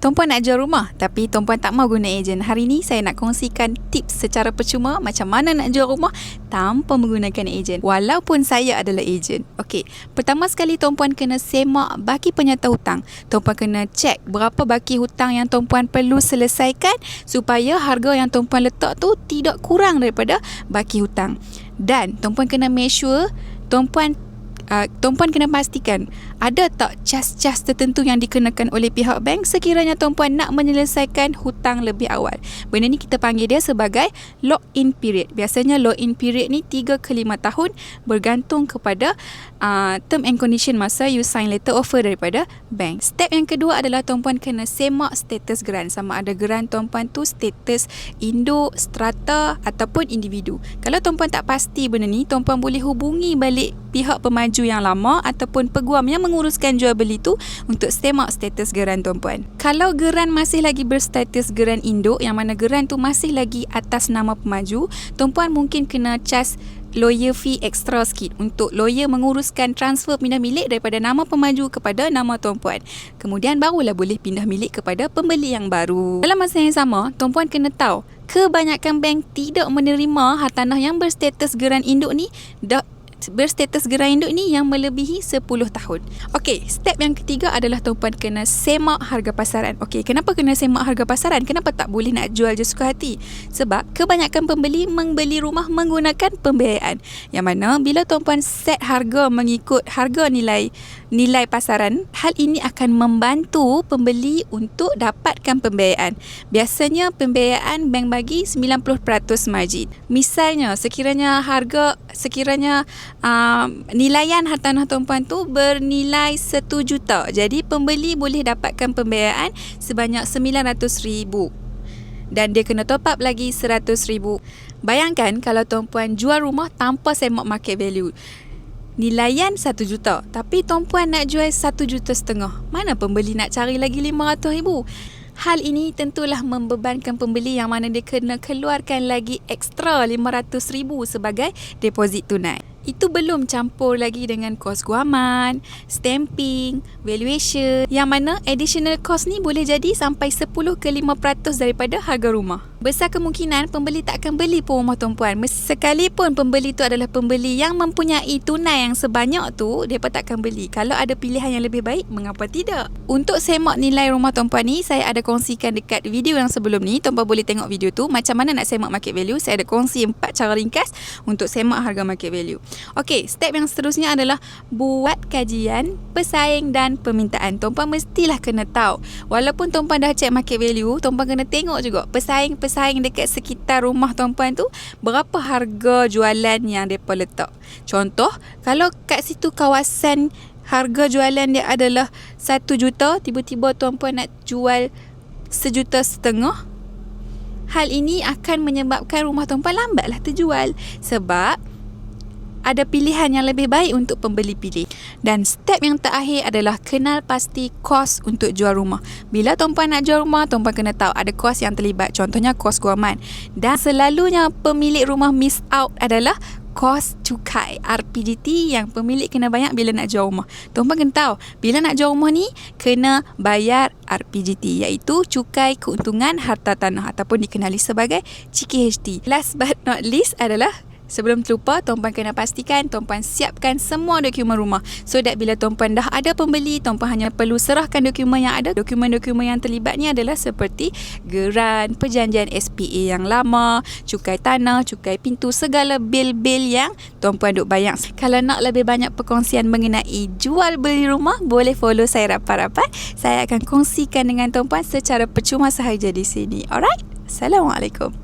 Tumpuan nak jual rumah tapi tumpuan tak mau guna ejen. Hari ni saya nak kongsikan tips secara percuma macam mana nak jual rumah tanpa menggunakan ejen. Walaupun saya adalah ejen. Okey, pertama sekali tumpuan kena semak baki penyata hutang. Tumpuan kena cek berapa baki hutang yang tumpuan perlu selesaikan supaya harga yang tumpuan letak tu tidak kurang daripada baki hutang. Dan tumpuan kena make sure tumpuan uh, tumpuan kena pastikan ada tak cas-cas tertentu yang dikenakan oleh pihak bank sekiranya tumpuan nak menyelesaikan hutang lebih awal. Benda ni kita panggil dia sebagai lock-in period. Biasanya lock-in period ni 3 ke 5 tahun bergantung kepada uh, term and condition masa you sign letter offer daripada bank. Step yang kedua adalah tumpuan kena semak status geran sama ada geran tumpuan tu status induk, strata ataupun individu. Kalau tumpuan tak pasti benda ni, tumpuan boleh hubungi balik pihak pemaju yang lama ataupun peguam yang menguruskan jual beli tu untuk semak status geran tuan-puan. Kalau geran masih lagi berstatus geran induk yang mana geran tu masih lagi atas nama pemaju, tuan-puan mungkin kena cas lawyer fee extra sikit untuk lawyer menguruskan transfer pindah milik daripada nama pemaju kepada nama tuan-puan. Kemudian barulah boleh pindah milik kepada pembeli yang baru. Dalam masa yang sama, tuan-puan kena tahu kebanyakan bank tidak menerima hartanah yang berstatus geran induk ni dah berstatus gerai induk ni yang melebihi 10 tahun. Okey, step yang ketiga adalah tuan-puan kena semak harga pasaran. Okey, kenapa kena semak harga pasaran? Kenapa tak boleh nak jual je suka hati? Sebab kebanyakan pembeli membeli rumah menggunakan pembiayaan. Yang mana bila tuan-puan set harga mengikut harga nilai nilai pasaran, hal ini akan membantu pembeli untuk dapatkan pembiayaan. Biasanya pembiayaan bank bagi 90% margin. Misalnya sekiranya harga sekiranya um, nilaian hartanah tuan-puan tu bernilai 1 juta. Jadi pembeli boleh dapatkan pembiayaan sebanyak 900 ribu. Dan dia kena top up lagi 100 ribu. Bayangkan kalau tuan-puan jual rumah tanpa semak market value. Nilaian 1 juta. Tapi tuan-puan nak jual 1 juta setengah. Mana pembeli nak cari lagi 500 ribu? Hal ini tentulah membebankan pembeli yang mana dia kena keluarkan lagi ekstra 500 ribu sebagai deposit tunai. Itu belum campur lagi dengan kos guaman, stamping, valuation yang mana additional cost ni boleh jadi sampai 10 ke 5% daripada harga rumah. Besar kemungkinan pembeli tak akan beli pun rumah tuan-puan. Sekalipun pembeli tu adalah pembeli yang mempunyai tunai yang sebanyak tu, pun tak akan beli. Kalau ada pilihan yang lebih baik, mengapa tidak? Untuk semak nilai rumah tuan-puan ni, saya ada kongsikan dekat video yang sebelum ni. Tuan-puan boleh tengok video tu. Macam mana nak semak market value. Saya ada kongsi empat cara ringkas untuk semak harga market value. Okey, step yang seterusnya adalah buat kajian pesaing dan permintaan. Tuan-puan mestilah kena tahu. Walaupun tuan-puan dah check market value, tuan-puan kena tengok juga pesaing-pesaing dekat sekitar rumah tuan-puan tu berapa harga jualan yang depa letak. Contoh, kalau kat situ kawasan harga jualan dia adalah 1 juta, tiba-tiba tuan-puan nak jual sejuta setengah, hal ini akan menyebabkan rumah tuan-puan lambatlah terjual sebab ada pilihan yang lebih baik untuk pembeli pilih. Dan step yang terakhir adalah kenal pasti kos untuk jual rumah. Bila tuan-puan nak jual rumah, tuan-puan kena tahu ada kos yang terlibat. Contohnya kos guaman. Dan selalunya pemilik rumah miss out adalah kos cukai RPJT yang pemilik kena bayar bila nak jual rumah. Tuan-puan kena tahu, bila nak jual rumah ni kena bayar RPJT iaitu cukai keuntungan harta tanah ataupun dikenali sebagai CKHT. Last but not least adalah Sebelum terlupa, tuan-puan kena pastikan tuan-puan siapkan semua dokumen rumah. So that bila tuan-puan dah ada pembeli, tuan-puan hanya perlu serahkan dokumen yang ada. Dokumen-dokumen yang terlibat ni adalah seperti geran, perjanjian SPA yang lama, cukai tanah, cukai pintu, segala bil-bil yang tuan-puan duk bayang. Kalau nak lebih banyak perkongsian mengenai jual beli rumah, boleh follow saya rapat-rapat. Saya akan kongsikan dengan tuan-puan secara percuma sahaja di sini. Alright? Assalamualaikum.